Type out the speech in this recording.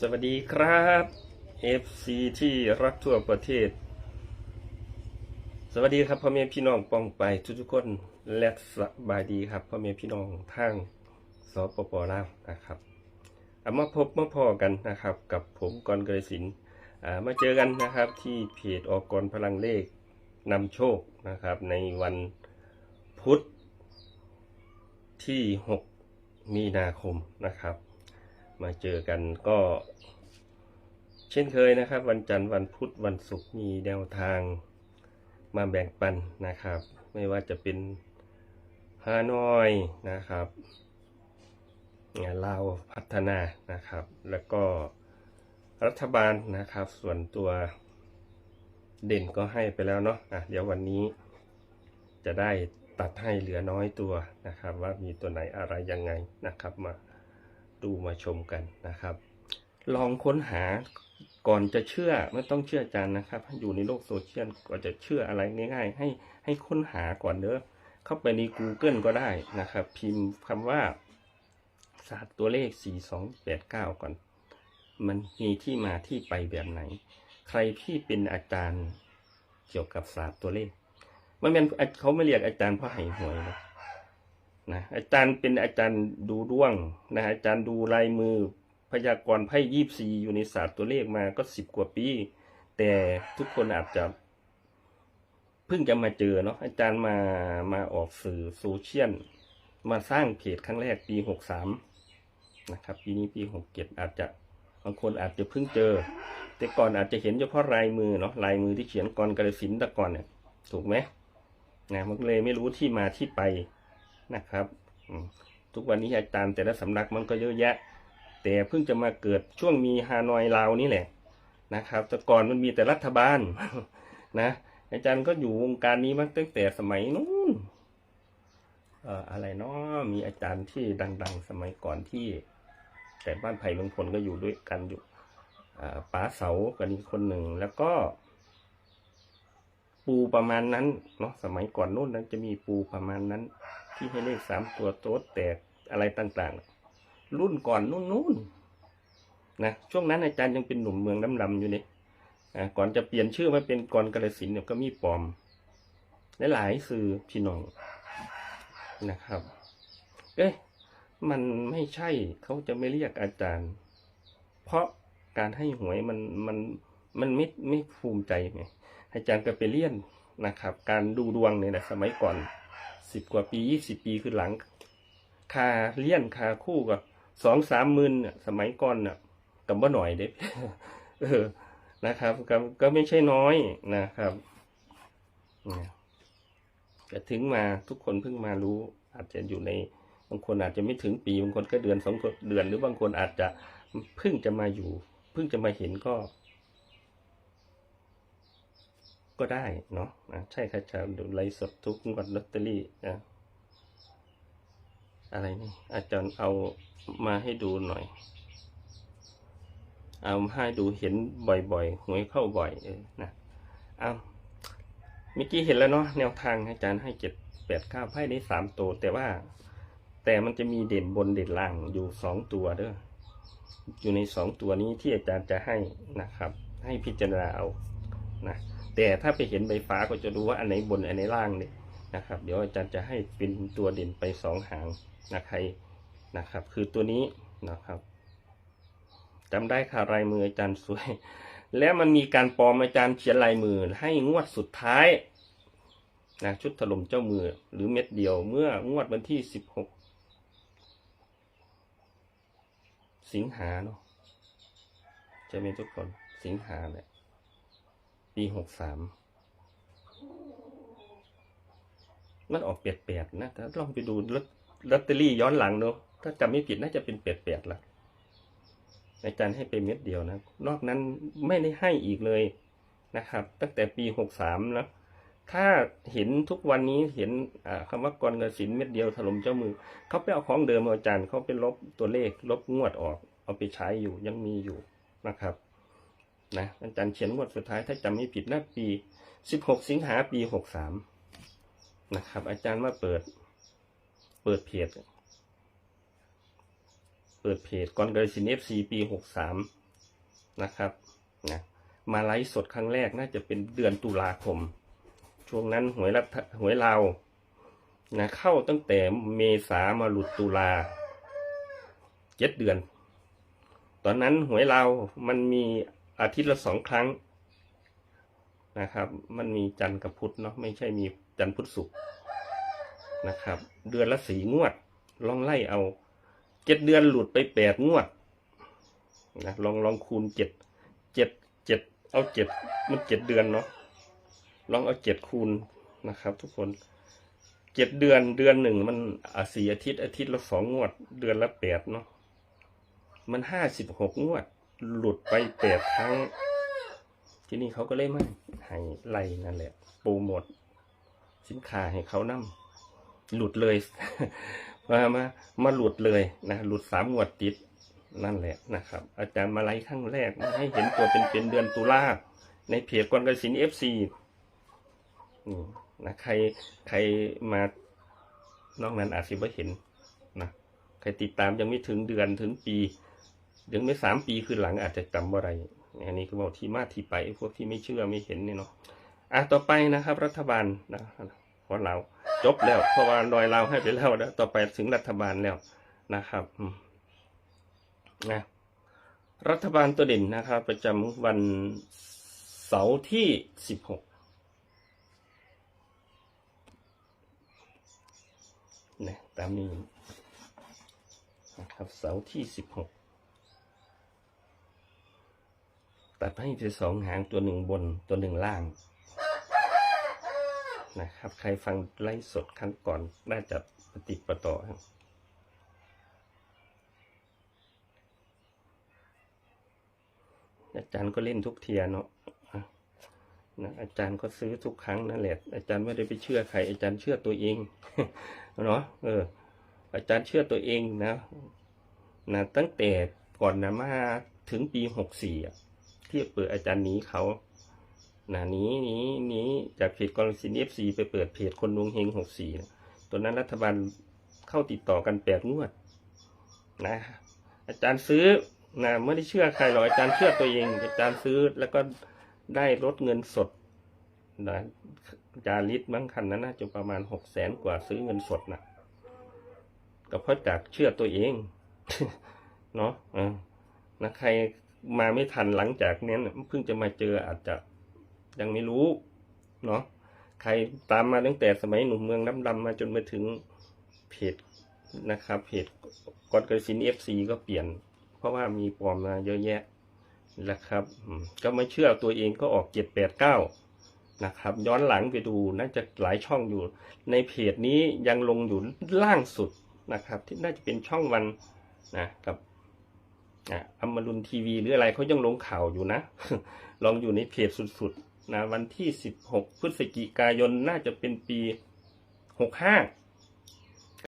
สวัสดีครับ FC ที่รักทั่วประเทศ สวัสดีครับพ่อแม่พี่น้องป้องไปทุกๆคนและสบายดีครับพ่อแม่พี่น้องทางสปปลาวนะครับอามาพบมาพอกันนะครับ กับผมกรกระสินมาเจอกันนะครับที่เพจออกกรพลังเลขนำโชคนะครับ ในวันพุธที่ 6 มีนาคมนะครับ มาเจอกันก็ เช่นเคยนะครับ วันจันทร์วันพุธวันศุกร์มีแนวทางมาแบ่งปันนะครับ ไม่ว่าจะเป็นฮานอยนะครับงานลาวพัฒนานะครับ แล้วก็รัฐบาลนะครับ ส่วนตัวเด่นก็ให้ไปแล้วเนาะอะเดี๋ยววันนี้จะได้ตัดให้เหลือน้อยตัวนะครับ ว่ามีตัวไหนอะไรยังไงนะครับมา ดูมาชมกันนะครับ ลองค้นหาก่อนจะเชื่อไม่ต้องเชื่ออาจารย์นะครับ อยู่ในโลกโซเชียลก่อนจะเชื่ออะไรง่าย ๆ ให้ให้ค้นหาก่อนเด้อเข้าไปใน Google ก็ได้นะครับ พิมพ์คำว่าศาสตร์ตัวเลข 4289 ก่อน มันมีที่มาที่ไปแบบไหน ใครที่เป็นอาจารย์เกี่ยวกับศาสตร์ตัวเลข มันเป็นเขาไม่เรียกอาจารย์เพราะไหหวยนะ นะอาจารย์เป็นอาจารย์ดูดวงนะอาจารย์ดูลายมือพยากรณ์ไพ่ยี่สีอยู่ในศาสตร์ตัวเลขมาก็สิบกว่าปี แต่ทุกคนอาจจะเพิ่งจะมาเจอเนาะอาจารย์มามาออกสื่อโซเชียลมาสร้างเพจครั้งแรกปีหกสามนะครับปีนี้ปีหกเจ็ดอาจจะบางคนอาจจะเพิ่งเจอ แต่ก่อนอาจจะเห็นเฉพาะลายมือเนาะลายมือที่เขียนกรกระสินแตะก่อนเนี่ยถูกไหมนะมันเลยไม่รู้ที่มาที่ไป นะครับทุกวันนี้อาจารย์แต่ละสำนักมันก็เยอะแยะ แต่เพิ่งจะมาเกิดช่วงมีฮานอยลาวนี่แหละนะครับ แต่ก่อนมันมีแต่รัฐบาลนะอาจารย์ก็อยู่วงการนี้มาตั้งแต่สมัยนู้นเอ่ออะไรเนาะมีอาจารย์ที่ดัง ๆ สมัยก่อนที่ แต่บ้านไผ่เมืองพลก็อยู่ด้วยกันอยู่ป๋าเสากันอีกคนหนึ่งแล้วก็ ปูประมาณนั้นเนาะสมัยก่อนนู้นนั้นจะมีปูประมาณนั้น ที่ให้เลขสามตัวโต๊ดแตกอะไรต่างๆ รุ่นก่อนนู่นนู่นนะช่วงนั้นอาจารย์ยังเป็นหนุ่มเมืองน้ำลำอยู่นี่ก่อนจะเปลี่ยนชื่อมาเป็นกรกระสินธุ์เนี่ยก็มีปลอมหลายๆสื่อพี่น้องนะครับ เอ๊ะมันไม่ใช่เขาจะไม่เรียกอาจารย์ เพราะการให้หวยมันมันมันไม่ไม่ภูมิใจไงอาจารย์ก็ไปเรียนนะครับ การดูดวงเนี่ยนะสมัยก่อน สิบกว่าปียี่สิบปีคือหลัง คาเลียนคาคู่กับสองสามหมื่นสมัยก่อนน่ะกับบ่หน่อยเด้เออนะครับก็ก็ไม่ใช่น้อยนะครับเนี่ยก็ถึงมาทุกคนเพิ่งมารู้ อาจจะอยู่ในบางคนอาจจะไม่ถึงปีบางคนก็เดือนสองเดือนหรือบางคนอาจจะเพิ่งจะมาอยู่ เพิ่งจะมาเห็นก็ ก็ได้เนาะใช่ครับจะดูไลฟ์สดทุกงวันลอตเตอรี่อะอะไรนี่ อาจารย์เอามาให้ดูหน่อย เอาให้ดูเห็นบ่อยๆหวยเข้าบ่อยเออนะเอาเมื่อกี้เห็นแล้วเนาะแนวทางอาจารย์ให้เจ็ดแปดเก้าไพ่ได้สามตัว แต่ว่า แต่มันจะมีเด่นบนเด่นล่างอยู่สองตัวเด้ออยู่ในสองตัวนี้ที่อาจารย์จะให้นะครับ ให้พิจารณาเอานะ แต่ถ้าไปเห็นใบฟ้าก็จะรู้ว่าอันไหนบนอันไหนล่างเนี่ยนะครับ เดี๋ยวอาจารย์จะให้เป็นตัวเด่นไปสองหางนะใครนะครับ คือตัวนี้นะครับจำได้ค่ะลายมืออาจารย์สวย แล้วมันมีการปลอมอาจารย์เขียนลายมือให้งวดสุดท้ายนะชุดถล่มเจ้ามือ หรือเม็ดเดียวเมื่องวดวันที่สิบหกสิงหาเนาะใช่ไหมทุกคนสิงหาเนี่ย ปีหกสามมันออกเปียดเปียดๆนะถ้าลองไปดูลอตลอตเตอรี่ย้อนหลังดูถ้าจำไม่ผิดน่าจะเป็นเปียดเปียดๆละอาจารย์ให้ไปเม็ดเดียวนะนอกนั้นไม่ได้ให้อีกเลยนะครับ ตั้งแต่ปีหกสามนะถ้าเห็นทุกวันนี้เห็นอ่าคำว่ากรเงินสินเม็ดเดียวถล่มเจ้ามือเขาไปเอาของเดิมมาอาจารย์เขาไปลบตัวเลข ลบงวดออก เอาไปใช้อยู่ยังมีอยู่นะครับ นะอาจารย์เขียนงวดสุดท้ายถ้าจำไม่ผิดนะปี 16 สิงหาปี 63 นะครับ อาจารย์มาเปิด เปิดเพจ เปิดเพจกอนเกระสินเอฟซีปี 63 นะครับนะมาไลฟ์สดครั้งแรกน่าจะเป็นเดือนตุลาคม ช่วงนั้นหวยรัฐหวยลานะเข้าตั้งแต่เมษามาหลุดตุลาเจ็ดเดือน ตอนนั้นหวยลามันมี อาทิตย์ละสองครั้งนะครับ มันมีจันทร์กับพุธเนาะไม่ใช่มีจันทร์พุธศุกร์นะครับ เดือนละสีงวด ลองไล่เอาเจ็ดเดือนหลุดไปแปดงวดนะลองลองคูณเจ็ดเจ็ดเจ็ดเอาเจ็ดมันเจ็ดเดือนเนาะลองเอาเจ็ดคูณนะครับ ทุกคนเจ็ดเดือนเดือนหนึ่งมันสี่อาทิตย์อาทิตย์ละสองงวด เดือนละแปดเนาะมันห้าสิบหกงวด หลุดไปแปดครั้ง ที่นี่เขาก็เลยไม่ให้ไล่นั่นแหละปรโมทสินค้าให้เขานั่มหลุดเลย มามามาหลุดเลยนะหลุดสามงวดติดนั่นแหละนะครับ อาจารย์มาไล่ครั้งแรกให้เห็นตัวเป็นเป็นเดือนตุลาในเพจกวนกสินเอฟซีนะใครใครมานอกนั้นอาจจะไม่เห็นนะใครติดตามยังไม่ถึงเดือนถึงปี ยังไม่สามปีคือหลังอาจจะจำอะไรอันนี้คือบอกที่มาที่ไปพวกที่ไม่เชื่อไม่เห็นเนี่ยเนาะอะต่อไปนะครับ รัฐบาลนะของเราจบแล้วเพราะว่าลอยเราให้ไปแล้วนะต่อไปถึงรัฐบาลแล้วนะครับนะรัฐบาลตัวเด่นนะครับ ประจำวันเสาร์ที่สิบหกนะตามนี้นะครับเสาร์ที่สิบหก ตัดให้ที่สองหางตัวหนึ่งบนตัวหนึ่งล่างนะครับ ใครฟังไล่สดครั้งก่อน น่าจะปฏิปต่อครับอาจารย์ก็เล่นทุกเทียเนาะอะนะอาจารย์ก็ซื้อทุกครั้งนั่นแหละ อาจารย์ไม่ได้ไปเชื่อใคร อาจารย์เชื่อตัวเองเนาะเออ อาจารย์เชื่อตัวเองนะนะตั้งแต่ก่อนนะมาถึงปีหกสี่อะ ที่เปิดอาจารย์หนี้เขานะหนี้นี้นี้จากเพจกองสินเอฟซีไปเปิดเพจคนดวงเฮงหกสี่ตัวนั้นรัฐบาลเข้าติดต่อกันแปดงวดนะ อาจารย์ซื้อนะไม่ได้เชื่อใครหรอกอาจารย์เชื่อตัวเอง อาจารย์ซื้อแล้วก็ได้ลดเงินสดนะจาริสมั้งคันนั้นน่าจะประมาณหกแสนกว่าซื้อเงินสดนะก็เพราะจากเชื่อตัวเองเนาะนะใคร มาไม่ทันหลังจากนี้ยเพิ่งจะมาเจออาจจะยังไม่รู้เนาะใครตามมาตั้งแต่สมัยหนุ่มเมืองน้ำดำมาจนมาถึงเพจนะครับเพจกอดกระสินเอฟซีก็เปลี่ยน เพราะว่ามีปลอมมาเยอะแยะนะครับ ก็ไม่เชื่อตัวเองก็ออกเจ็ดแปดเก้านะครับ ย้อนหลังไปดูน่าจะหลายช่องอยู่ ในเพจนี้ยังลงอยู่ล่างสุดนะครับ ที่น่าจะเป็นช่องวันนะกับ อัมรุนทีวีหรืออะไรเขายังลงข่าวอยู่นะ ลองอยู่ในเพจสุดๆนะวันที่ 16 พฤศจิกายนน่าจะเป็นปี 65